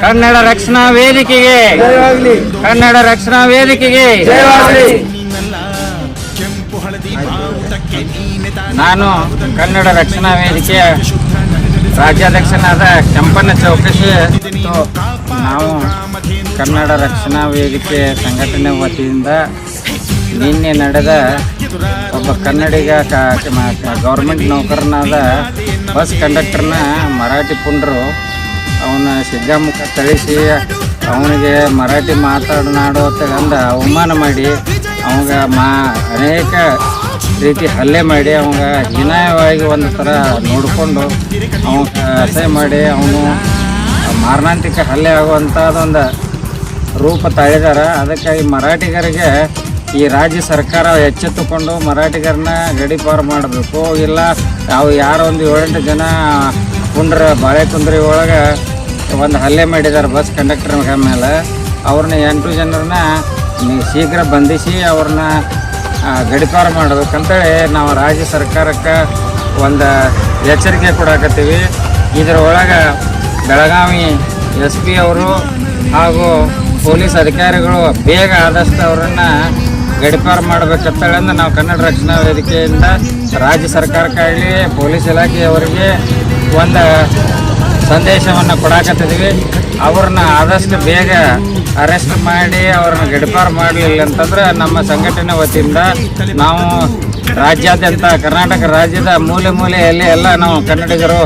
ಕನ್ನಡ ರಕ್ಷಣಾ ವೇದಿಕೆಗೆ. ಕನ್ನಡ ರಕ್ಷಣಾ ವೇದಿಕೆಗೆ. ನಾನು ಕನ್ನಡ ರಕ್ಷಣಾ ವೇದಿಕೆಯ ರಾಜ್ಯಾಧ್ಯಕ್ಷನಾದ ಕೆಂಪಣ್ಣ ಚೌಕಶಿ ನಾವು ಕನ್ನಡ ರಕ್ಷಣಾ ವೇದಿಕೆ ಸಂಘಟನೆ ವತಿಯಿಂದ ನಿನ್ನೆ ನಡೆದ ಒಬ್ಬ ಕನ್ನಡಿಗ ಗೌರ್ಮೆಂಟ್ ನೌಕರನಾದ ಬಸ್ ಕಂಡಕ್ಟರ್ನ ಮರಾಠಿ ಪುಂಡರು ಅವನ ಸಿಗ್ಗಾಮುಖ ಥಳಿಸಿ, ಅವನಿಗೆ ಮರಾಠಿ ಮಾತಾಡನಾಡುವಂತ ಅಂತಂದ ಅವಮಾನ ಮಾಡಿ, ಅವಾಗ ಮಾ ಅನೇಕ ರೀತಿ ಹಲ್ಲೆ ಮಾಡಿ, ಅವಾಗ ಹೀನಾಯವಾಗಿ ಒಂದು ಥರ ನೋಡಿಕೊಂಡು ಅವನ ಅಸಹ್ಯ ಮಾಡಿ, ಅವನು ಮಾರಣಾಂತಿಕ ಹಲ್ಲೆ ಆಗುವಂಥದ್ದೊಂದು ರೂಪ ತಾಳಿದಾರ. ಅದಕ್ಕಾಗಿ ಮರಾಠಿಗರಿಗೆ ಈ ರಾಜ್ಯ ಸರ್ಕಾರ ಎಚ್ಚೆತ್ತುಕೊಂಡು ಮರಾಠಿಗರನ್ನ ಗಡಿಪಾರು ಮಾಡಬೇಕು. ಇಲ್ಲ, ಅವು ಯಾರೊಂದು ಏಳೆಂಟು ಜನ ಕುಂಡ್ರ ಬಾಳೆ ಕುಂದ್ರಿ ಒಳಗೆ ಒಂದು ಹಲ್ಲೆ ಮಾಡಿದ್ದಾರೆ ಬಸ್ ಕಂಡಕ್ಟರ್ ಮೇಲೆ. ಅವ್ರನ್ನ ಎಂಟು ಜನರನ್ನ ಶೀಘ್ರ ಬಂಧಿಸಿ ಅವ್ರನ್ನ ಗಡಿಪಾರ ಮಾಡಬೇಕಂತೇಳಿ ಮಾಡ್ಬೇಕಂತೇಳಿ ನಾವು ರಾಜ್ಯ ಸರ್ಕಾರಕ್ಕೆ ಒಂದು ಎಚ್ಚರಿಕೆ ಕೊಡಾಕತ್ತೀವಿ. ಇದರ ಒಳಗೆ ಬೆಳಗಾವಿ ಎಸ್ ಪಿ ಅವರು ಹಾಗೂ ಪೊಲೀಸ್ ಅಧಿಕಾರಿಗಳು ಬೇಗ ಆದಷ್ಟು ಅವರನ್ನು ಗಡಿಪಾರು ಮಾಡ್ಬೇಕಂತೇಳಿಂದ ನಾವು ಕನ್ನಡ ರಕ್ಷಣಾ ವೇದಿಕೆಯಿಂದ ರಾಜ್ಯ ಸರ್ಕಾರಕ್ಕಾಗಲಿ ಪೊಲೀಸ್ ಇಲಾಖೆಯವರಿಗೆ ಒಂದು ಸಂದೇಶವನ್ನು ಕೊಡಾಕತ್ತಿದ್ದೀವಿ. ಅವ್ರನ್ನ ಆದಷ್ಟು ಬೇಗ ಅರೆಸ್ಟ್ ಮಾಡಿ, ಅವ್ರನ್ನ ಗಿಡಪಾರು ಮಾಡಲಿಲ್ಲ ಅಂತಂದ್ರೆ ನಮ್ಮ ಸಂಘಟನೆ ವತಿಯಿಂದ ನಾವು ರಾಜ್ಯಾದ್ಯಂತ ಕರ್ನಾಟಕ ರಾಜ್ಯದ ಮೂಲೆ ಮೂಲೆಯಲ್ಲಿ ಎಲ್ಲ ನಾವು ಕನ್ನಡಿಗರು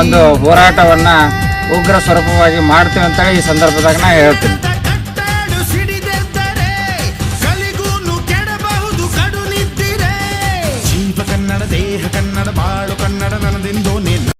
ಒಂದು ಹೋರಾಟವನ್ನು ಉಗ್ರ ಸ್ವರೂಪವಾಗಿ ಮಾಡ್ತೀವಿ ಅಂತೇಳಿ ಈ ಸಂದರ್ಭದಾಗ ನಾ ಹೇಳ್ತೀನಿ. ದೇಹ ಕನ್ನಡ, ಬಾಳು ಕನ್ನಡ ನನದಿಂದೋ